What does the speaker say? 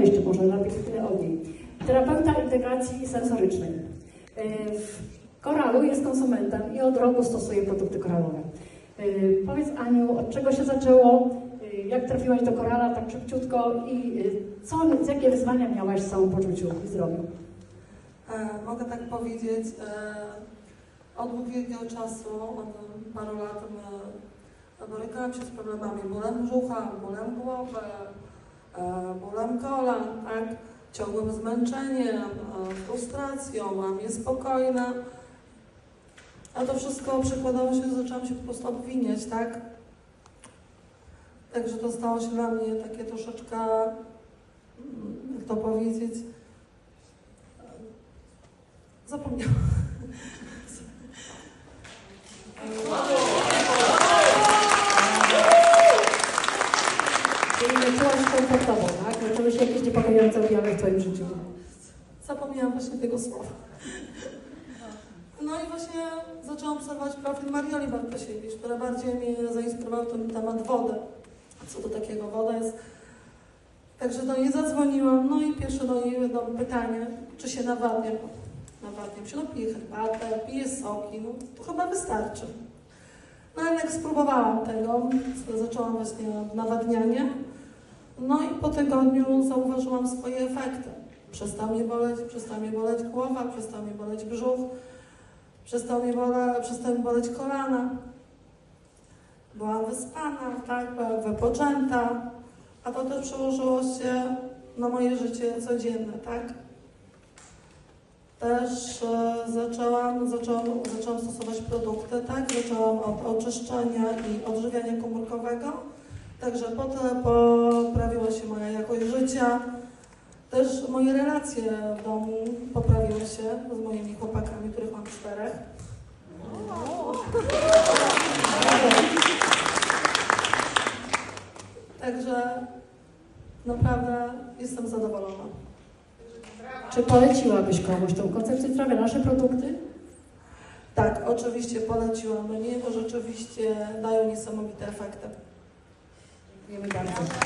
Jeszcze może na chwilę od niej. Terapeuta integracji sensorycznej. E, W Koralu jest konsumentem i od roku stosuje produkty koralowe. E, Powiedz Aniu, od czego się zaczęło? E, Jak trafiłaś do Korala tak szybciutko i co, jakie wyzwania miałaś w samopoczuciu i zdrowiu? Mogę tak powiedzieć, od długiego czasu, od paru lat borykałam się z problemami bólem brzucha, bólem głowy, bólem kolan, tak? ciągłym zmęczeniem, e, frustracją, byłam niespokojna. A to wszystko przekładało się, że zaczęłam się po prostu obwiniać, tak? Także to stało się dla mnie takie troszeczkę, mm, jak to powiedzieć, Zapomniałam. Czułaś komfortowo, tak? Zaczęły się jakieś niepokojące objawy w Twoim życiu. Zapomniałam właśnie tego słowa. No i właśnie zaczęłam obserwować profil Marioli Bartosiewicz, która bardziej mnie zainspirował ten temat wody. Co do takiego woda jest. Także do niej zadzwoniłam, no i pierwsze do niej do pytanie, czy się nawadniam. Nawadniam się, no piję herbatę, piję soki, no to chyba wystarczy. No jednak spróbowałam tego, zaczęłam właśnie od nawadniania. No i po tygodniu zauważyłam swoje efekty. Przestał mnie boleć, przestał mnie boleć głowa, przestał mnie boleć brzuch, przestał mnie bole, przestały mnie boleć kolana. Byłam wyspana, tak, byłam wypoczęta, a to też przełożyło się na moje życie codzienne, tak. Też e, zaczęłam, zaczęłam, zaczęłam stosować produkty, tak, zaczęłam od oczyszczania i odżywiania komórkowego, także potem poprawiła się moja jakość życia, też moje relacje w domu poprawiły się z moimi chłopakami, których mam czterech. Także naprawdę jestem zadowolona. Czy poleciłabyś komuś tą koncepcję zdrowia, nasze produkty? Tak, oczywiście poleciłam mnie, bo rzeczywiście dają niesamowite efekty. Dziękujemy bardzo.